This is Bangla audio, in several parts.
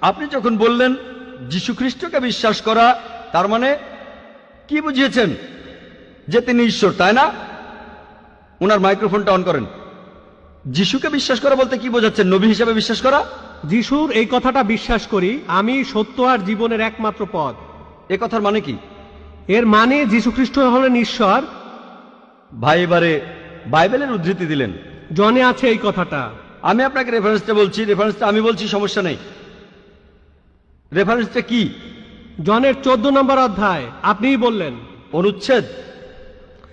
আপনি যখন বললেন যীশু খ্রিস্টকে বিশ্বাস করা তার মানে কি বুঝিয়েছেন? যে তিনি ঈশ্বর তাই না? ওনার মাইক্রোফোনটা অন করেন। যিশুকে বিশ্বাস করা বলতে কি বোঝাচ্ছেন? নবী হিসেবে বিশ্বাস করা? যিশুর এই কথাটা বিশ্বাস করি আমি সত্য আর জীবনের একমাত্র পথ। এ কথার মানে কি? এর মানে যীশু খ্রিস্ট হলেন ঈশ্বর। ভাই এবারে বাইবেলের উদ্ধৃতি দিলেন। জনে আছে এই কথাটা। আমি আপনাকে রেফারেন্সটা বলছি রেফারেন্সটা আমি বলছি সমস্যা নেই। রেফারেন্সটা কি? জনের চোদ্দ নম্বর অধ্যায় আপনিই বললেন। অনুচ্ছেদ?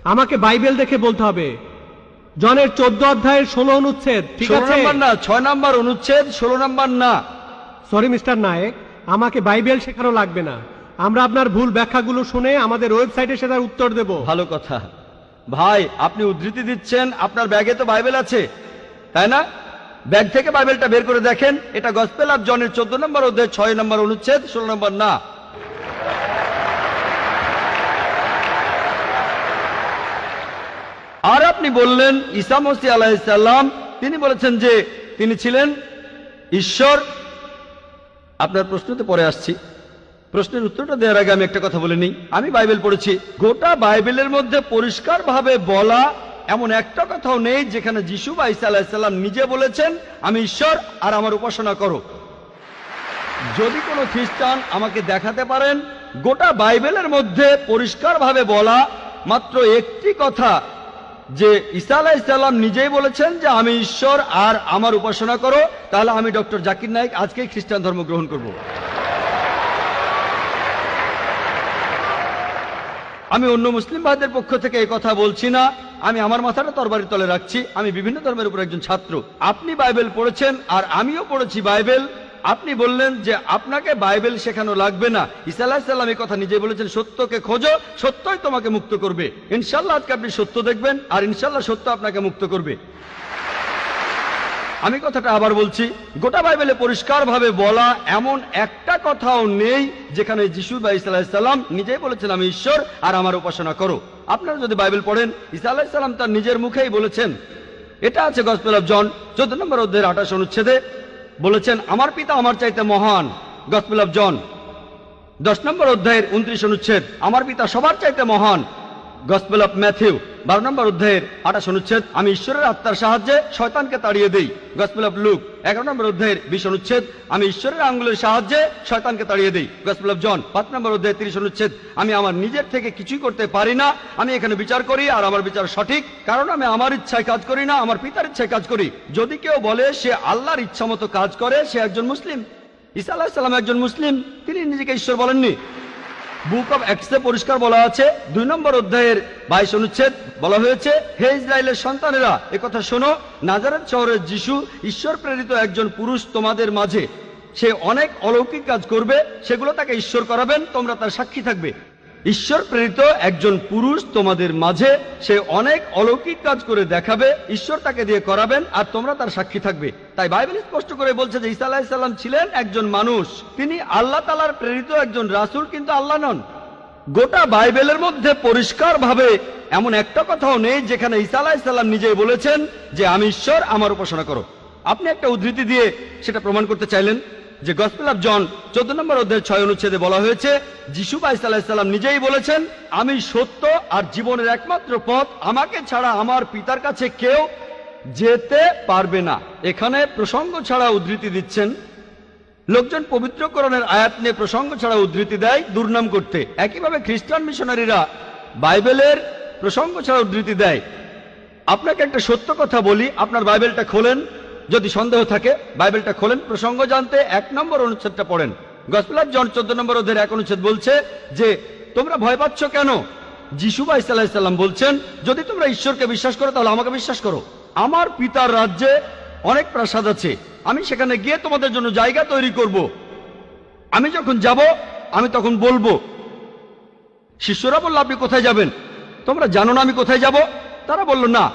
আমাকে বাইবেল দেখে বলতে হবে। জনের চোদ্দ অধ্যায়ের ষোলো অনুচ্ছেদ ঠিক আছে? নাম্বার না ছয় নাম্বার অনুচ্ছেদ ষোলো নাম্বার না। সরি মিস্টার নায়েক আমাকে বাইবেল শেখানো লাগবে না। আমরা আপনার ভুল ব্যাখ্যাগুলো শুনে আমাদের ওয়েবসাইটে সেটার উত্তর দেব। ভালো কথা। ভাই আপনি উদ্ধৃতি দিচ্ছেন আপনার ব্যাগে তো বাইবেল আছে তাই না? ব্যাগ থেকে বাইবেলটা বের করে দেখেন, এটা গসপেল অফ জনের চোদ্দ নম্বর অধ্যায়, ছয় নম্বর অনুচ্ছেদ, ষোলো নম্বর না। আর আপনি বললেন, ঈসা মসি আলাহিসাল্লাম তিনি বলেছেন যে তিনি ছিলেন ঈশ্বর। আপনার প্রশ্নতে পরে আসছি। প্রশ্নের উত্তরটা দেওয়ার আগে আমি একটা কথা বলে নিই। আমি বাইবেল পড়েছি। গোটা বাইবেলের মধ্যে পরিষ্কারভাবে বলা এমন একটা কথাও নেই যেখানে যিশু বা আলাহিসাল্লাম নিজে বলেছেন, আমি ঈশ্বর আর আমার উপাসনা করো। যদি কোনো খ্রিস্টান আমাকে দেখাতে পারেন, গোটা বাইবেলের মধ্যে পরিষ্কারভাবে বলা মাত্র একটি কথা, যে ঈসা আলাহিসাল্লাম নিজেই বলেছেন যে, আমি ঈশ্বর আর আমার উপাসনা করো। তাহলে আমি ডক্টর জাকির নায়ক আজকেই খ্রিস্টান ধর্ম গ্রহণ করব। আমি অন্য মুসলিম ভাইদের পক্ষ থেকে এই কথা বলছি না। আমি আমার মাথাটা তরবারি তলে রাখছি, আমি বিভিন্ন ধর্মের উপর একজন ছাত্র। আপনি বাইবেল পড়েছেন আর আমিও পড়েছি বাইবেল। আপনি বললেন যে আপনাকে বাইবেল শেখানো লাগবে না। ইসা আলাহিসাল্লাম এই কথা নিজে বলেছেন, সত্যকে খোঁজো, সত্যই তোমাকে মুক্ত করবে। ইনশাল্লাহ আজকে আপনি সত্য দেখবেন আর ইনশাল্লাহ সত্য আপনাকে মুক্ত করবে। আমি কথাটা আবার বলছি, গোটা বাইবেলে পরিষ্কারভাবে বলা এমন একটা কথাও নেই যেখানে যিশু বা ইসা আলাহিসাল্লাম নিজেই বলেছেন, আমি ঈশ্বর আর আমার উপাসনা করো। আপনারা যদি বাইবেল পড়েন, ইসা আলাহিসাল্লাম তার নিজের মুখেই বলেছেন। এটা আছে গসপেল অফ জন চোদ্দ নম্বর অধ্যায়ের আঠাশ অনুচ্ছেদে বলেছেন, আমার পিতা আমার চাইতে মহান। গসপেল অফ জন দশ নম্বর অধ্যায়ের উনত্রিশ অনুচ্ছেদ, আমার পিতা সবার চাইতে মহান। গসপেল অফ ম্যাথিউ বারো নম্বর অধ্যায়ের আঠাশ অনুচ্ছেদ, আমি ঈশ্বরের আত্মার সাহায্যে শয়তানকে তাড়িয়ে দিই। গসপেল অফ লুক এগারো নম্বর অধ্যায়ের বিশ অনুচ্ছেদ, আমি ঈশ্বরের আঙ্গুলের সাহায্যে শয়তানকে তাড়িয়ে দিই। গসপেল অফ জন পাঁচ নম্বর অধ্যায় তিরিশ অনুচ্ছেদ, আমি আমার নিজের থেকে কিছুই করতে পারি না, আমি এখানে বিচার করি আর আমার বিচার সঠিক, কারণ আমি আমার ইচ্ছায় কাজ করি না, আমার পিতার ইচ্ছায় কাজ করি। যদি কেউ বলে সে আল্লাহর ইচ্ছা মতো কাজ করে, সে একজন মুসলিম। ঈসা আলাহিসাল্লাম একজন মুসলিম, তিনি নিজেকে ঈশ্বর বলেননি। বুক অব এক্সে পরিষ্কার বলা আছে। দুই নম্বর অধ্যায়ের বাইশ অনুচ্ছেদ বলা হয়েছে, হে ইসরায়েলের সন্তানেরা, একথা শোনো, নাজারেত শহরের যিশু ঈশ্বর প্রেরিত একজন পুরুষ তোমাদের মাঝে। সে অনেক অলৌকিক কাজ করবে, সেগুলো তাকে ঈশ্বর করাবেন, তোমরা তার সাক্ষী থাকবে। ঈশ্বর প্রেরিত একজন পুরুষ তোমাদের মাঝে, সে অনেক অলৌকিক কাজ করে দেখাবে, ঈশ্বর তাকে দিয়ে করাবেন, আর তোমরা তার সাক্ষী থাকবে। তাই বাইবেল স্পষ্ট করে বলছে যে, ঈসা আলাহিসাল্লাম ছিলেন একজন মানুষ। তিনি আল্লাহ তালার প্রেরিত একজন রাসূল, কিন্তু আল্লাহ নন। গোটা বাইবেলের মধ্যে পরিষ্কারভাবে এমন একটা কথাও নেই, যেখানে ঈসা আলাহিসাল্লাম নিজেই বলেছেন যে, আমি ঈশ্বর, আমার উপাসনা করো। আপনি একটা উদ্ধৃতি দিয়ে সেটা প্রমাণ করতে চাইলেন। যে গসপেল অফ জন চোদ্দ নম্বর অধ্যায়ের ছয় অনুচ্ছেদে বলা হয়েছে, যিশু আলাহিসাল্লাম নিজেই বলেছেন, আমি সত্য আর জীবনের একমাত্র পথ, আমাকে ছাড়া আমার পিতার কাছে কেউ যেতে পারবে না। এখানে প্রসঙ্গ ছাড়া উদ্ধৃতি দিচ্ছেন। লোকজন পবিত্রকরণের আয়াত নিয়ে প্রসঙ্গ ছাড়া উদ্ধৃতি দেয় দুর্নাম করতে। একইভাবে খ্রিস্টান মিশনারিরা বাইবেলের প্রসঙ্গ ছাড়া উদ্ধৃতি দেয়। আপনাকে একটা সত্য কথা বলি, আপনার বাইবেলটা খোলেন। যদি সন্দেহ থাকে, বাইবেলটা খোলেন। প্রসঙ্গ জানতে এক নম্বর অনুচ্ছেদটা পড়েন। গসপেলার জন চোদ্দ নম্বর অধ্যায়ের এক অনুচ্ছেদ বলছে যে, তোমরা ভয় পাচ্ছ কেন? যিশু বা ইসাল্লাম বলছেন, যদি তোমরা ঈশ্বরকে বিশ্বাস করো, তাহলে আমাকে বিশ্বাস করো। আমার পিতার রাজ্যে অনেক প্রাসাদ আছে। আমি সেখানে গিয়ে তোমাদের জন্য জায়গা তৈরি করব। আমি যখন যাব, আমি তখন বলব, শিষ্যরা বলল, আপনি কোথায় যাবেন তোমরা জানো না আমি কোথায় যাব? তারা বলল, না।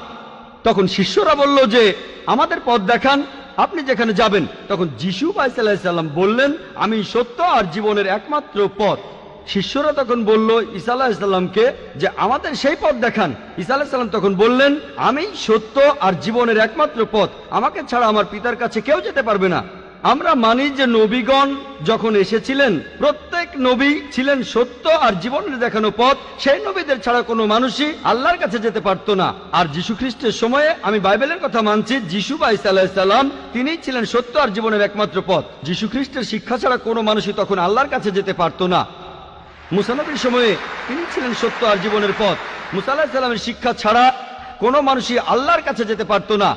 তখন শিষ্যরা বলল যে আমাদের পথ দেখান। আপনি যেখানে যাবেন, তখন যিশু সাল্লাম বললেন, আমি সত্য আর জীবনের একমাত্র পথ। শিষ্যরা তখন বলল, ঈসা আলাহিসাল্লামকে যে আমাদের সেই পথ দেখান। ঈসা আলাহিসাল্লাম তখন বললেন, আমি সত্য আর জীবনের একমাত্র পথ। আমাকে ছাড়া আমার পিতার কাছে কেউ যেতে পারবে না। আমরা মানি যে নবীগণ যখন এসেছিলেন, প্রত্যেক নবী ছিলেন সত্য আর জীবনের দেখানো পথ। সেই নবীদের ছাড়া কোনো মানুষই আল্লাহর কাছে যেতে পারতো না। আর যীশু খ্রিস্টের সময়ে আমি বাইবেলের কথা মানছি, যীশু বা ইসা আলাহিসাল্লাম তিনিই ছিলেন সত্য আর জীবনের একমাত্র পথ। যীশু খ্রিস্টের শিক্ষা ছাড়া কোনো মানুষই তখন আল্লাহর কাছে যেতে পারতো না। মুসানবীর সময়ে তিনি ছিলেন সত্য আর জীবনের পথ। মুসা আলাহিস সাল্লামের শিক্ষা ছাড়া কোনো মানুষই আল্লাহর কাছে যেতে পারতো না।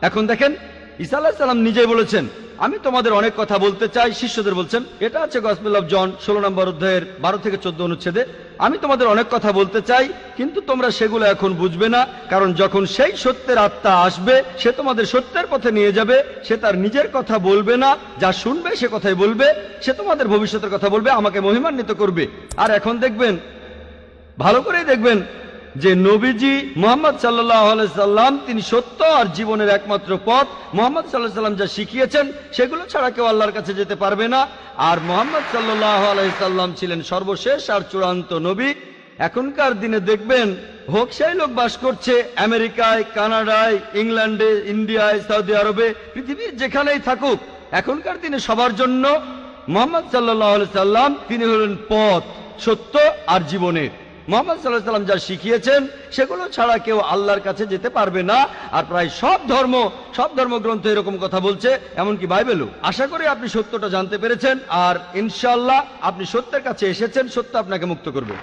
এখন দেখেন, ঈসা আলাহিস সাল্লাম নিজেই বলেছেন আমি তোমাদের অনেক কথা বলতে চাই। শিষ্যদের বলছেন, এটা আছে গসপেল অফ জন ষোলো নম্বর অধ্যায়ের বারো থেকে চোদ্দ অনুচ্ছেদে। আমি তোমাদের অনেক কথা বলতে চাই, কিন্তু তোমরা সেগুলো এখন বুঝবে না, কারণ যখন সেই সত্যের আত্মা আসবে, সে তোমাদের সত্যের পথে নিয়ে যাবে, সে তার নিজের কথা বলবে না, যা শুনবে সে কথাই বলবে, সে তোমাদের ভবিষ্যতের কথা বলবে, আমাকে মহিমান্বিত করবে। আর এখন দেখবেন, ভালো করেই দেখবেন যে নবীজি মোহাম্মদ সাল্লাহ সাল্লাম তিনি সত্য আর জীবনের একমাত্র পথ। মোহাম্মদ সাল্লাহ সাল্লাম যা শিখিয়েছেন, সেগুলো ছাড়া কেউ আল্লাহর কাছে যেতে পারবে না। আর মোহাম্মদ সাল্লাহ সাল্লাম ছিলেন সর্বশেষ আর চূড়ান্ত নবী। এখনকার দিনে দেখবেন, হোক সেই লোক বাস করছে আমেরিকায়, কানাডায়, ইংল্যান্ডে, ইন্ডিয়ায়, সৌদি আরবে, পৃথিবীর যেখানেই থাকুক, এখনকার দিনে সবার জন্য মোহাম্মদ সাল্লাহ সাল্লাম তিনি হলেন পথ, সত্য আর জীবনের। মোহাম্মদ সাল্লাহ সাল্লাম যা শিখিয়েছেন, সেগুলো ছাড়া কেউ আল্লাহর কাছে যেতে পারবে না। আর প্রায় সব ধর্ম, সব ধর্মগ্রন্থ এরকম কথা বলছে, এমনকি বাইবেলও। আশা করি আপনি সত্যটা জানতে পেরেছেন, আর ইনশাল্লাহ আপনি সত্যের কাছে এসেছেন, সত্য আপনাকে মুক্ত করবে।